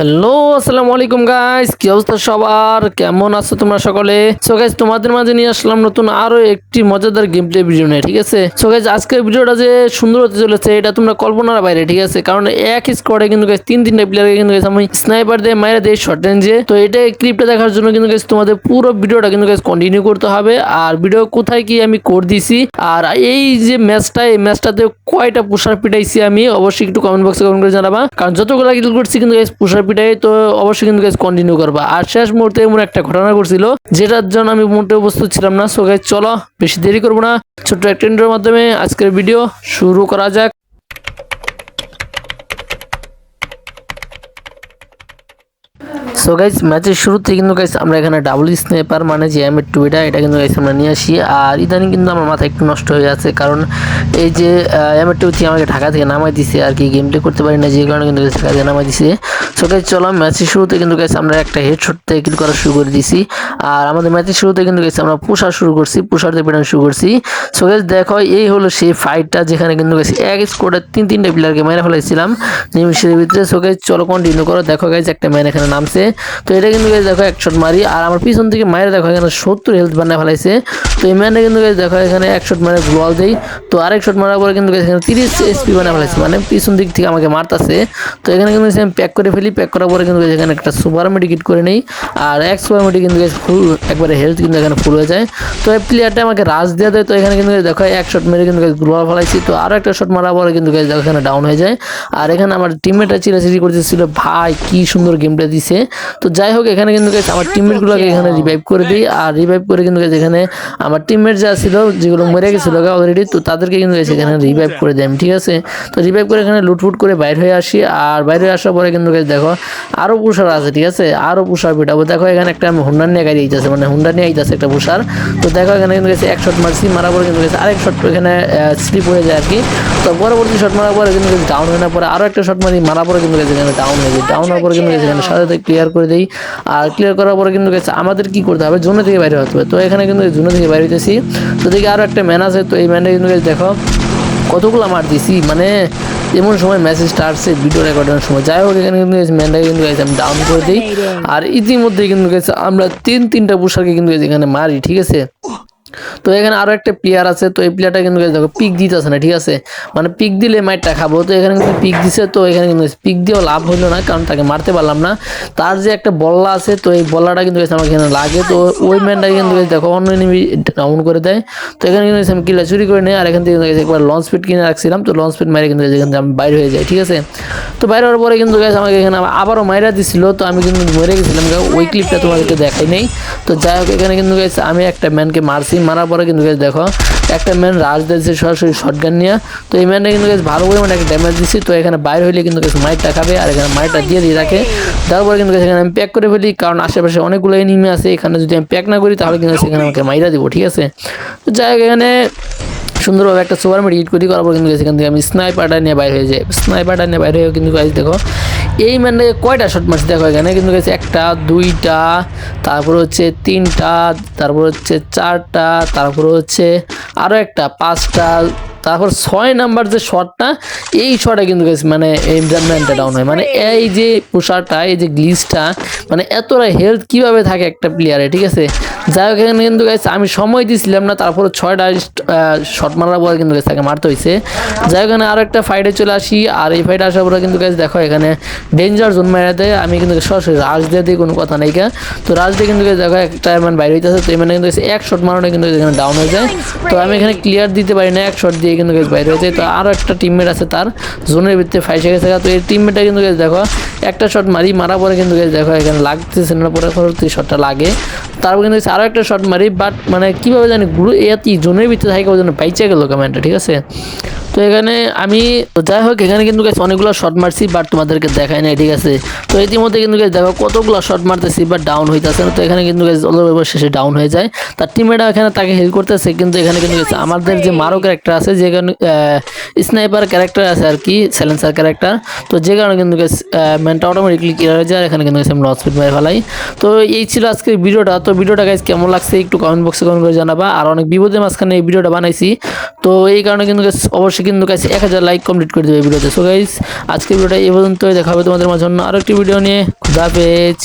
Hello, আসসালামু আলাইকুম guys কি অবস্থা সবার? কেমন আছো তোমরা সকলে? সো গাইস তোমাদের মাঝে নিয়ে আসলাম নতুন আরও একটি মজাদার গেম প্লে ভিডিও নিয়ে, ঠিক আছে? সো গাইস আজকের ভিডিওটা যে সুন্দর হতে চলেছে, এটা তোমরা কল্পনার বাইরে, ঠিক আছে? কারণ এক স্কোয়াডে কিন্তু গাইস তিন তিনটা প্লেয়ারকে কিন্তু guys, আমি স্নাইপার দিয়ে মাইরা দিয়ে শর্ট রেঞ্জে তো এটা ক্লিপটা দেখার জন্য কিন্তু গাইস তোমাদের পুরো ভিডিওটা কিন্তু গাইস কন্টিনিউ করতে হবে। আর ভিডিও কোথায় কি আমি করে দিছি, আর এই যে ম্যাচটা এই ম্যাচটাতে কয়টা পুষার পিটাইছি আমি, অবশ্যই একটু কমেন্ট বক্সে কমেন্ট করে জানাবা। কারণ যতগুলো কিল করছি কিন্তু গাইস পুষার পিটাই তো অবশ্যই কিন্তু গাইজ কন্টিনিউ করবা। আর শেষ মুহূর্তে এমন একটা ঘটনা ঘটছিল, যেটার জন্য আমি মোটে উপস্থিত ছিলাম না। সো গাইজ চলো, বেশি দেরি করব না। ছোট্ট একটা মাধ্যমে আজকের ভিডিও শুরু করা যাক। সো গাইজ ম্যাচের শুরুতে কিন্তু গাইস আমরা এখানে ডাবল স্নেপার মানে যে এম টু এটা এটা কিন্তু গাইস আমরা নিয়ে আসি। আর ইদানিং কিন্তু আমার মাথা একটু নষ্ট হয়ে যাচ্ছে কারণ এই যে এম টু থেকে আমাকে ঢাকা থেকে নামাই দিছে, আর কি গেম প্লে করতে পারি না, যে কারণে কিন্তু ঢাকা থেকে নামাই দিছে। সো গাইস চলো ম্যাচের শুরুতে কিন্তু গাইস আমরা একটা হেডশট থেকে কিল করা শুরু করে দিছি। আর আমাদের ম্যাচের শুরুতে কিন্তু গাইস আমরা পুষার শুরু করছি পুষার দিয়ে পেটানো শুরু করছি। সো গাইস দেখো, এই হলো সেই ফাইটটা যেখানে কিন্তু গাইস এক স্কোয়াডের তিন তিনটে প্লেয়ারকে মেরে ফেলেছিলাম নিমিশের ভিতরে। সো গাইস চলো কন্টিনিউ করো। দেখো গাইজ একটা ম্যান এখানে নামছে। তো এটা কিন্তু দেখো এক মারি। আর আমার পিছন থেকে মায়ের দেখো, এখানে সত্তর হেলথ বানায় ফেলাইছে। তো এই ম্যানটা কিন্তু দেখো, এখানে এক মারে গ্লোয়াল দেই। তো আরেক শট মারার পরে কিন্তু এখানে তিরিশ এসপি বানায় ফেলাইছে। মানে পিছন দিক থেকে আমাকে মারতাছে। তো এখানে কিন্তু আমি প্যাক করে ফেলি। প্যাক করার পরে কিন্তু এখানে একটা সুপার মেডিকেট করে নেই। আর এক সুপার মেডিকেট কিন্তু ফুল একবারে হেলথ কিন্তু এখানে ফুল হয়ে যায়। তো এই প্লেয়ারটা আমাকে রাজ দেওয়া দেয়। তো এখানে কিন্তু দেখো, এক শট মেরে কিন্তু গ্লোয়াল ফেলাইছি। তো আরও একটা শট মারার পরে কিন্তু দেখো, এখানে ডাউন হয়ে যায়। আর এখানে আমার টিমমেটটা চিরাচিরি করতেছিল। ভাই, কি সুন্দর গেমটা দিছে। তো যাই হোক এখানে কিন্তু আমার টিমমেটগুলোকে এখানে রিভাইভ করে দিই। আর রিভাইভ করে কিন্তু এখানে আমার টিমমেট যা ছিল যেগুলো মরে গেছিল অলরেডি তো তাদেরকে কিন্তু এখানে রিভাইভ করে দিই আমি ঠিক আছে? তো রিভাইভ করে এখানে লুটফুট করে বাইর হয়ে আসি। আর বাইরে আসার পরে কিন্তু দেখো আরও পুষার আছে ঠিক আছে? আরও পুষার পিটাবো। দেখো এখানে একটা হুন্ডার নিয়ে গাড়ি আইতেছে মানে হুন্ডা নিয়ে আইতেছে একটা পুষার। তো দেখো এখানে কিন্তু গেছে এক শট মারছি মারার পরে কিন্তু গেছে আরেক শট এখানে স্লিপ হয়ে যায় আর কি তো পরবর্তী শট মারার পরে কিন্তু ডাউন হয়ে না পরে আরও একটা শট মারি মারার পরে কিন্তু গেছে এখানে ডাউন হয়ে যায়। ডাউন হওয়ার পরে কিন্তু গেছে এখানে সাথে ক্লিয়ার করে দেই। আর ক্লিয়ার করার পরে কিন্তু আমাদের কি করতে হবে? জোনে থেকে বাইরে হতে হবে। তো এখানে কিন্তু জোনে থেকে বাইরে হইতেছি। তো দেখি আরও একটা ম্যান আছে। তো এই ম্যানটা কিন্তু দেখো, কতগুলো মার দিছি। মানে এমন সময় মেসেজটা আসছে ভিডিও রেকর্ডের সময়। যাই হোক, এখানে কিন্তু ম্যানটাকে কিন্তু আমি ডাউন করে দিই। আর ইতিমধ্যে কিন্তু আমরা তিন, তিনটা পোশাকে কিন্তু এখানে মারি, ঠিক আছে? তো এখানে আরও একটা প্লেয়ার আছে, তো এই প্লেয়ারটা কিন্তু দেখো পিক দিতেছে না, ঠিক আছে? মানে পিক দিলে মাইটটা খাব। তো এখানে কিন্তু পিক দিছে, তো এখানে কিন্তু পিক দিয়েও লাভ হইল না, কারণ তাকে মারতে পারলাম না। তার যে একটা বল্লা আছে, তো এই বল্লাটা কিন্তু আমাকে এখানে লাগে। তো ওই ম্যানটা কিন্তু দেখো, অন্য এনিমি ডাউন করে দেয়। তো এখানে কিন্তু আমি কিলা চুরি করে নিই আর এখান থেকে একবার লঞ্চ স্পিড কিনে রাখছিলাম। তো লঞ্চ স্পিড মারে কিন্তু এখান থেকে আমি বাইরে হয়ে যাই, ঠিক আছে? তো বাইরে হওয়ার পরে কিন্তু guys আমাকে এখানে আবারও মাইরা দিছিল। তো আমি কিন্তু মরে গেছিলাম। ওই ক্লিপটা তোমাদেরকে দেখাই নেই। তো যাই হোক, এখানে কিন্তু guys আমি একটা ম্যানকে মারছি। মারার পরে কিন্তু guys দেখো, একটা ম্যান রাজ দিয়েছে সরাসরি শটগান নিয়ে। তো এই ম্যানটা কিন্তু guys ভালো পরিমাণে একটা ড্যামেজ দিচ্ছি তো এখানে বাইরে হইলে কিন্তু guys মাইটটা খাবে আর এখানে মাইটটা দিয়ে দিয়ে রাখে। তারপরে কিন্তু guys এখানে আমি প্যাক করে ফেলি, কারণ আশেপাশে অনেকগুলো এনিমি আছে। এখানে যদি আমি প্যাক না করি, তাহলে কিন্তু সেখানে আমাকে মাইরা দিব, ঠিক আছে? তো যাই হোক, এখানে সুন্দরভাবে একটা সুপার মেডিকেট করি, করার পর কিন্তু এখান থেকে আমি স্নাইপারটা নিয়ে বাইরে হয়ে যাই। স্নাইপারটা নিয়ে বাইরে হয়ে কিন্তু গাইজ দেখো এই ম্যানটাকে কয়টা শট মারছে দেখো এখানে? কিন্তু গেছে একটা, দুইটা, তারপর হচ্ছে তিনটা, তারপর হচ্ছে চারটা, তারপর হচ্ছে আরও একটা, পাঁচটা তারপর ছয় নাম্বার যে শটটা এই শটে কিন্তু মানে এই ডাউন হয়। মানে এই যে পোশাকটা, এই যে গ্লিসটা মানে এতটা হেলথ কীভাবে থাকে একটা প্লেয়ারে ঠিক আছে? যাই হোক, এখানে কিন্তু গেছে আমি সময় দিছিলাম না, তারপর ছয়টা শট মারার পরে কিন্তু গেছে তাকে মারতে হয়েছে যাই হোক আরও একটা ফাইটে চলে আসি, আর এই ফাইটে আসার পরে কিন্তু গেছে দেখো, এখানে ডেঞ্জার জোন মেরে দেয়। আমি কিন্তু সরাসরি রাজ দিয়ে দিই, কোনো কথা নেই তো রাজ দিয়ে কিন্তু দেখো, একটা ম্যান বাইরে হইতেছে, তো এই মানে কিন্তু এক শট মারানো কিন্তু এখানে ডাউন হয়ে যায়। তো আমি এখানে ক্লিয়ার দিতে পারি না, এক শট দিয়ে। কিন্তু guys, বাইরে হয়েছে। তো আরও একটা টিমমেট আছে তার, জোনের ভিত্তিতে ফাইসে গেছে তো এই টিমমেটটা কিন্তু গেছে দেখো একটা শট মারি মারা পরে কিন্তু দেখো এখানে লাগতেছে না পরে পরবর্তী শটটা লাগে। তারপর কিন্তু আরও একটা শট মারি বাট মানে কীভাবে জানি গুরু এত জোনের ভিতরে থাকে ওই জন্য বাইচে গেল কমেন্টটা ঠিক আছে? তো এখানে আমি যাই হোক এখানে কিন্তু guys অনেকগুলো শট মারছি বাট তোমাদেরকে দেখায় নাই ঠিক আছে? তো ইতিমধ্যে কিন্তু guys দেখো কতগুলো শট মারতেছি বাট ডাউন হইতেছে না তো এখানে কিন্তু guys অলরেডি শেষে ডাউন হয়ে যায়। তার টিমেরা এখানে তাকে হেল্প করতেছে কিন্তু এখানে কিন্তু guys আমাদের যে মারো ক্যারেক্টার আছে যেখানে স্নাইপার ক্যারেক্টার আছে আর কি স্যালেন্সার ক্যারেক্টার তো যে কারণে কিন্তু guys, ম্যানটা অটোমেটিকলি ক্লিয়ার হয়ে যায় এখানে কিন্তু আমি আমরা পেট মেরে ফেলাই। তো এই ছিল আজকের ভিডিওটা। তো ভিডিওটা গাইজ কেমন লাগছে একটু কমেন্ট বক্সে কমেন্ট করে জানাবা। আর অনেক বিপদের মাঝখানে এই ভিডিওটা বানাইছি। তো এই কারণে কিন্তু অবশ্যই কিন্তু গাইজ এক হাজার লাইক কমপ্লিট করে দেবে ভিডিওতে। সো গাইজ আজকের ভিডিওটা এই পর্যন্তই। দেখা হবে তোমাদের মাঝে অন্য আরও একটি ভিডিও নিয়ে। খুদা হাফেজ।